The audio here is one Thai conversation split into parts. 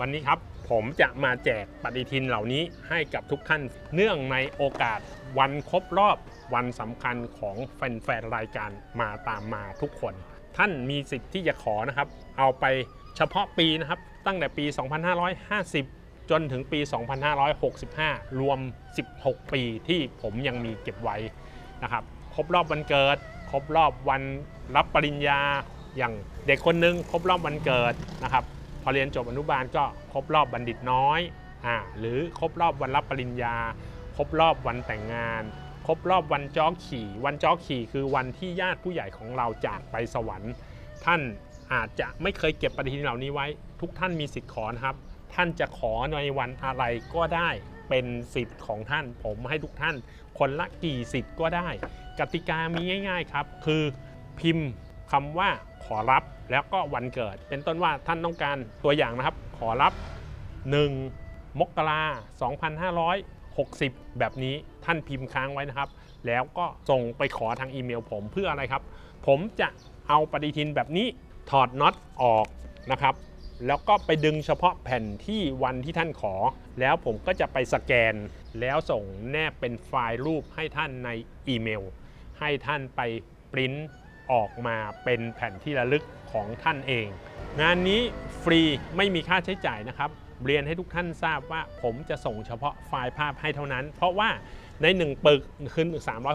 วันนี้ครับผมจะมาแจกปฏิทินเหล่านี้ให้กับทุกท่าน เนื่องในโอกาสวันครบรอบวันสำคัญของแฟนๆรายการมาตามมาทุกคน ท่านมีสิทธิ์ที่จะขอนะครับ เอาไปเฉพาะปีนะครับ ตั้งแต่ปี 2550 จนถึงปี 2565 รวม 16 ปีที่ผมยังมีเก็บไว้นะครับ ครบรอบวันเกิด ครบรอบวันรับปริญญาอย่างเด็กคนหนึงครบรอบวันเกิดนะครับ พอเรียนจบอนุบาลก็ครบรอบบัณฑิตน้อยอ่าหรือครบรอบวันรับปริญญา ครบรอบวันแต่งงาน ครบรอบวันจ้อขี่ วันจ้อขี่คือวันที่ญาติผู้ใหญ่ของเราจากไปสวรรค์ ท่านอาจจะไม่เคยเก็บปฏิทินเหล่านี้ไว้ ทุกท่านมีสิทธิ์ขอนะครับ ท่านจะขอในวันอะไรก็ได้เป็นสิทธิ์ของท่าน ผมให้ทุกท่าน คนละกี่สิทธิ์ก็ได้ กติกามีง่าย ๆครับ คือพิมพ์คำว่า ขอรับแล้วก็วันเกิด เป็นต้นว่าท่านต้องการตัวอย่างนะครับ ขอรับ 1 มกรา2560 แบบนี้ท่านพิมพ์ค้างไว้นะครับ แล้วก็ส่งไปขอทางอีเมลผมเพื่ออะไรครับ ผมจะเอาปฏิทินแบบนี้ถอดน็อตออกนะครับแล้วก็ไปดึงเฉพาะแผ่นที่วันที่ท่านขอ แล้วผมก็จะไปสแกน แล้วส่งแนบเป็นไฟล์รูปให้ท่านในอีเมล ให้ท่านไปปริ้น ออกมาเป็นแผ่นที่ระลึกของท่านเอง งานนี้ฟรีไม่มีค่าใช้จ่ายนะครับ เรียนให้ทุกท่านทราบว่าผมจะส่งเฉพาะไฟล์ภาพให้เท่านั้น เพราะว่าใน 1 ปึกคือ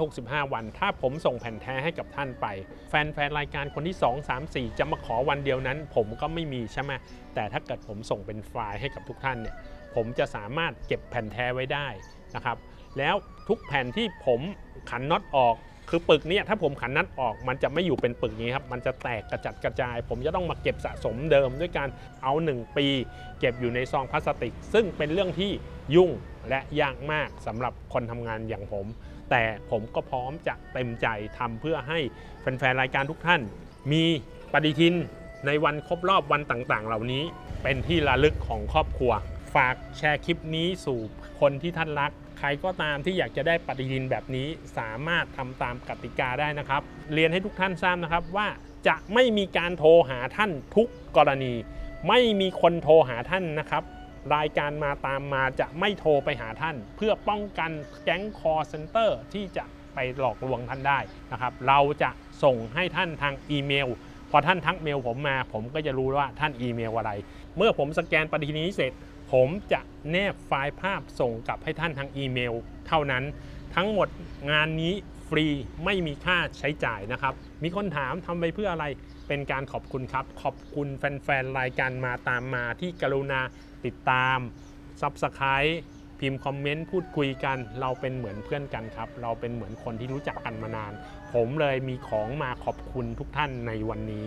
365 วัน ถ้าผมส่งแผ่นแท้ให้กับท่านไป แฟนๆ รายการคนที่ 2 3 4 จะมาขอวันเดียวนั้น ผมก็ไม่มีใช่ไหมแต่ถ้าเกิดผมส่งเป็นไฟล์ให้กับทุกท่านเนี่ยผมจะสามารถเก็บแผ่นแท้ไว้ได้นะครับ แล้วทุกแผ่นที่ผมขันน็อตออก คือปึกเนี้ถ้าผมขันน็อตออกมันจะไม่อยู่เป็นปึกนี้ครับ มันจะแตกกระจัดกระจาย ผมจะต้องมาเก็บสะสมเดิมด้วยการเอา 1 ปี เก็บอยู่ในซองพลาสติก ซึ่งเป็นเรื่องที่ยุ่งและยากมากสำหรับคนทำงานอย่างผม แต่ผมก็พร้อมจะเต็มใจทำเพื่อให้แฟนๆรายการทุกท่าน มีปฏิทินในวันครบรอบวันต่างๆ เหล่านี้เป็นที่ระลึกของครอบครัว ฝากแชร์คลิปนี้สู่คนที่ท่านรัก ใครก็ตามที่อยากจะได้ปฏิทินแบบนี้สามารถทำตามกติกาได้นะครับ เรียนให้ทุกท่านทราบนะครับว่าจะไม่มีการโทรหาท่านทุกกรณี ไม่มีคนโทรหาท่านนะครับ รายการมาตามมาจะไม่โทรไปหาท่าน เพื่อป้องกันแก๊งคอร์เซนเตอร์ที่จะไปหลอกลวงท่านได้นะครับ เราจะส่งให้ท่านทางอีเมล พอท่านทักเมลผมมา ผมก็จะรู้ว่าท่านอีเมลอะไร เมื่อผมสแกนปฏิทินนี้เสร็จ ผมจะแนบไฟล์ภาพส่งกลับให้ท่านทางอีเมล เท่านั้นทั้งหมดงานนี้ฟรีไม่มีค่าใช้จ่ายนะครับ มีคนถามทำไปเพื่ออะไรเป็นการขอบคุณครับ ขอบคุณแฟนๆ รายการมาตามมาที่กรุณาติดตาม Subscribe พิมพ์คอมเมนต์พูดคุยกัน เราเป็นเหมือนเพื่อนกันครับ เราเป็นเหมือนคนที่รู้จักกันมานาน ผมเลยมีของมาขอบคุณทุกท่านในวันนี้